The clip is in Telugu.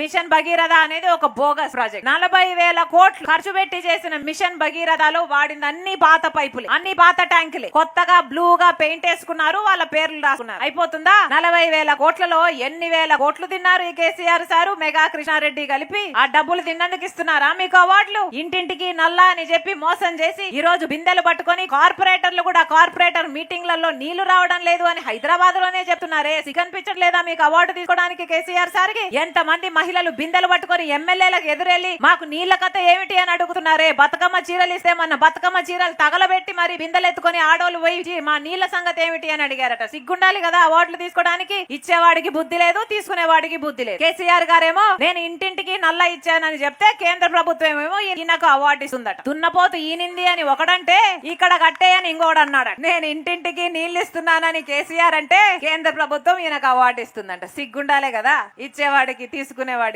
మిషన్ భగీరథ అనేది ఒక బోగస్ ప్రాజెక్ట్. నలభై వేల కోట్లు ఖర్చు పెట్టి చేసిన మిషన్ భగీరథలో వాడింది అన్ని పాత పైపులు అన్ని పాత ట్యాంకులు. కొత్తగా బ్లూ గా పెయింట్ వేసుకున్నారు వాళ్ళ పేర్లు రాసుకున్నారు. అయిపోతుందా? నలభై వేల కోట్లలో ఎన్ని వేల కోట్లు తిన్నారు ఈ కేసీఆర్ సారు? మెగా కృష్ణారెడ్డి కలిపి ఆ డబ్బులు తిన్నందుకు ఇస్తున్నారా మీకు అవార్డులు? ఇంటింటికి నల్లా అని చెప్పి మోసం చేసి ఈ రోజు బిందెలు పట్టుకొని కార్పొరేటర్లు కూడా కార్పొరేటర్ మీటింగ్లలో నీళ్ళు రావడం లేదు అని హైదరాబాద్లోనే చెప్తున్నారే. కనిపించట్లేదా మీకు అవార్డు తీసుకోవడానికి కేసీఆర్ సార్కి? ఎంత మంది మహిళలు బిందెలు పట్టుకొని ఎమ్మెల్యేలకు ఎదురెళ్ళి మాకు నీళ్ళ కథ ఏమిటి? అని అడుగుతున్నారే. బతుకమ్మ చీరలు ఇస్తే మన బతుకమ్మ చీరలు తగలబెట్టి మరి బిందెలు ఎత్తుకొని ఆడోళ్ళు పోయి మా నీళ్ళ సంగతి ఏమిటి? అని అడిగారట. సిగ్గుండాలి కదా అవార్డులు తీసుకోవడానికి. ఇచ్చేవాడికి బుద్ధి లేదు తీసుకునేవాడికి బుద్ధి లేదు. కేసీఆర్ గారేమో నేను ఇంటింటికి నల్ల ఇచ్చానని చెప్తే కేంద్ర ప్రభుత్వం ఏమో ఈయనకు అవార్డు ఇస్తుందట. దున్నపోతు ఈనింది అని ఒకడంటే ఇక్కడ కట్టేయని ఇంకోడు అన్నాడు నేను ఇంటింటికి నీళ్ళు ఇస్తున్నానని కేసీఆర్ అంటే కేంద్ర ప్రభుత్వం ఈయనకు అవార్డు ఇస్తుందంట. సిగ్గుండాలే కదా. ఇచ్చేవాడికి తీసుకునే